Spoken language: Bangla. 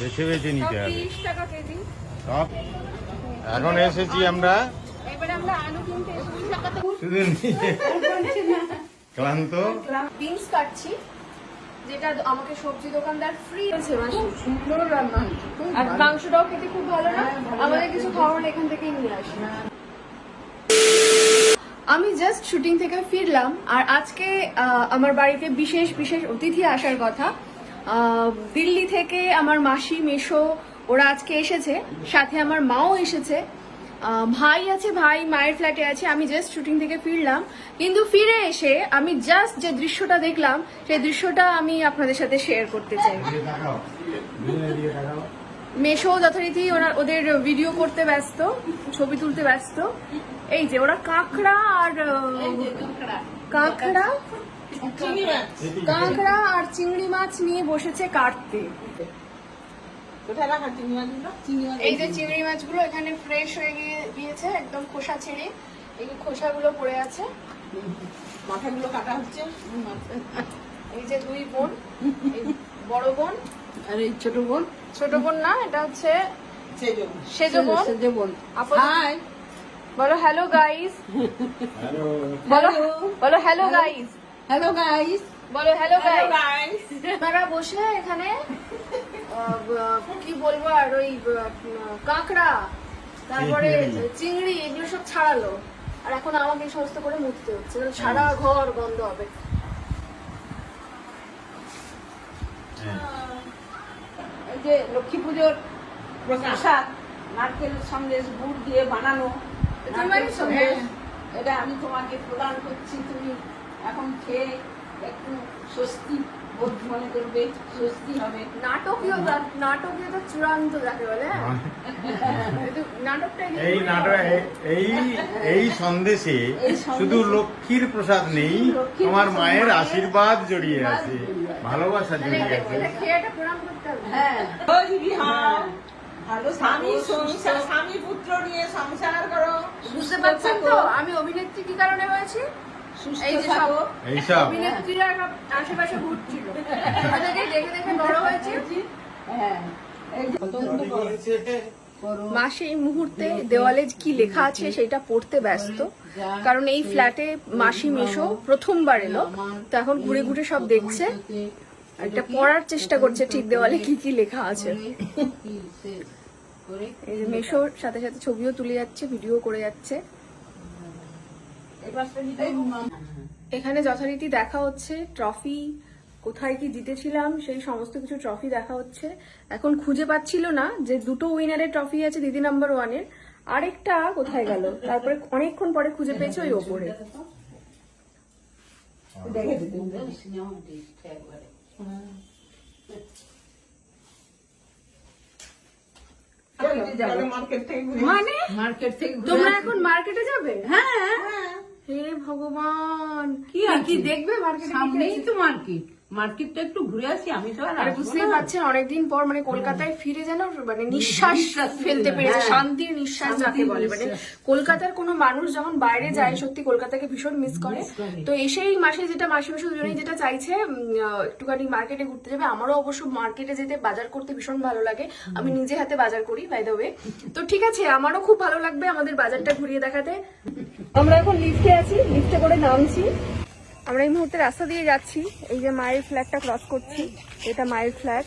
বেছে বেছে নিতে হবে। টাকা কেজি। সব। এখন এসেছি আমরা। শুধু ক্লান্ত। বিনস কাটছি যেটা আমাকে সবজি দোকানদার ফ্রি আছে সুন্দর রান্না। আর মাংসটাও খেতে খুব ভালো না? আমাদের কিছু খাবার এখান থেকেই নিয়ে আসি। আমি জাস্ট শুটিং থেকে ফিরলাম। আর আজকে আমার বাড়িতে বিশেষ বিশেষ অতিথি আসার কথা। দিল্লি থেকে আমার মাসি মেশো ওরা আজকে এসেছে সাথে আমার মাও এসেছে। ভাই আছে ভাই মায়ের ফ্ল্যাটে আছে আমি জাস্ট শুটিং থেকে ফিরলাম। কিন্তু ফিরে এসে আমি জাস্ট যে দৃশ্যটা দেখলাম সেই দৃশ্যটা আমি আপনাদের সাথে শেয়ার করতে চাই। মেশো যথারীতি ওরা ওদের ভিডিও করতে ব্যস্ত ছবি তুলতে ব্যস্ত। এই যে ওরা কাঁকড়া আর কাঁকড়া? কাঁকড়া আর চিংড়ি মাছ নিয়ে বসেছে কাটতে। এই যে চিংড়ি মাছগুলো এখানে ফ্রেশ হয়ে গিয়েছে একদম খোসা ছেড়ে। এই খোসাগুলো পড়ে আছে। মাথাগুলো কাটা হচ্ছে। এই যে দুই বোন বড় বোন। আর এই ছোট বোন? ছোট বোন না এটা হচ্ছে সেজো সেজো বোন। সেজো বোন। হাই বলো হ্যালো গাইস বলো বলো হ্যালো গাইস হ্যালো গাইস বলো হ্যালো গাইস আপনারা বসে এখানে। কি বলব আর ওই কাঁকড়া তারপরে চিংড়ি। এগুলো সব ছাড়ালো। আর এখন আমাকে এই সমস্ত করে মুছতে হচ্ছে। সারা ঘর গন্ধ হবে। এই যে লক্ষ্মী পুজোর প্রসাদ নারকেল সন্দেশ গুড় দিয়ে বানানো। সন্দেশ? এটা আমি তোমাকে প্রদান করছি তুমি এখন খেয়ে একটু স্বস্তি বোধ মনে করবে স্বস্তি হবে। নাটকীয়তা নাটকীয়তা চূড়ান্ত যাকে বলে। হ্যাঁ? এই নাটক এই এই সন্দেশে শুধু লক্ষ্মীর প্রসাদ নেই মায়ের আশীর্বাদ জড়িয়ে আছে ভালোবাসা জড়িয়ে আছে। হ্যাঁ। ভালো স্বামী সংসার স্বামী পুত্র নিয়ে সংসার করো। বুঝতে পারছেন তো? আমি অভিনেত্রী কি কারণে হয়েছি? এই যে সব অভিনেত্রীরা সব আশেপাশে ঘুরছিল। তাদেরকে দেখে দেখে বড় হয়েছে। হ্যাঁ এই যে পছন্দ করো মাসে এই মুহূর্তে দেওয়ালে কি লেখা আছে সেটা পড়তে ব্যস্ত। কারণ এই ফ্ল্যাটে মাসি মেশো প্রথমবার এলো। তো এখন ঘুরে ঘুরে সব দেখছে। এটা পড়ার চেষ্টা করছে ঠিক দেওয়ালে কি কি লেখা আছে। এই যে মেশোর সাথে সাথে ছবিও তুলে যাচ্ছে ভিডিও করে যাচ্ছে। এখানে যথারীতি দেখা হচ্ছে। ট্রফি কোথায় কি জিতেছিলাম সেই সমস্ত কিছু ট্রফি দেখা হচ্ছে। এখন খুঁজে পাচ্ছিল না যে দুটো উইনারের ট্রফি আছে দিদি নাম্বার ওয়ানের। আরেকটা কোথায় গেল? তারপরে অনেকক্ষণ পরে খুঁজে পেয়েছে ওই ওপরে। মানে? তোমরা এখন মার্কেটে যাবে? হ্যাঁ। হে ভগবান কি আর কি দেখবে মার্কেট সামনেই তো মার্কেট মার্কেটটা একটু ঘুরে আসি আমি তো আর বুঝতেই পারছেন অনেকদিন পর মানে কলকাতায় ফিরে যেন মানে নিঃশ্বাস নিঃশ্বাস ফেলতে পেরেছে হ্যাঁ। শান্তির নিঃশ্বাস যাকে বলে। মানে কলকাতার কোনো মানুষ যখন বাইরে যায় সত্যি কলকাতাকে ভীষণ মিস করে। তো এসেই মাসে যেটা মাসে মাসে দুজনেই যেটা চাইছে একটুখানি মার্কেটে ঘুরতে যাবে। আমারও অবশ্য মার্কেটে যেতে বাজার করতে ভীষণ ভালো লাগে। আমি নিজে হাতে বাজার করি বাই দ্য ওয়ে তো ঠিক আছে আমারও খুব ভালো লাগবে আমাদের বাজারটা ঘুরিয়ে দেখাতে। আমরা এখন লিফটে আছি লিফটে করে নামছি। আমরা এই মুহূর্তে রাস্তা দিয়ে যাচ্ছি। এই যে মায়ের ফ্ল্যাটটা ক্রস করছি, এটা মায়ের ফ্ল্যাট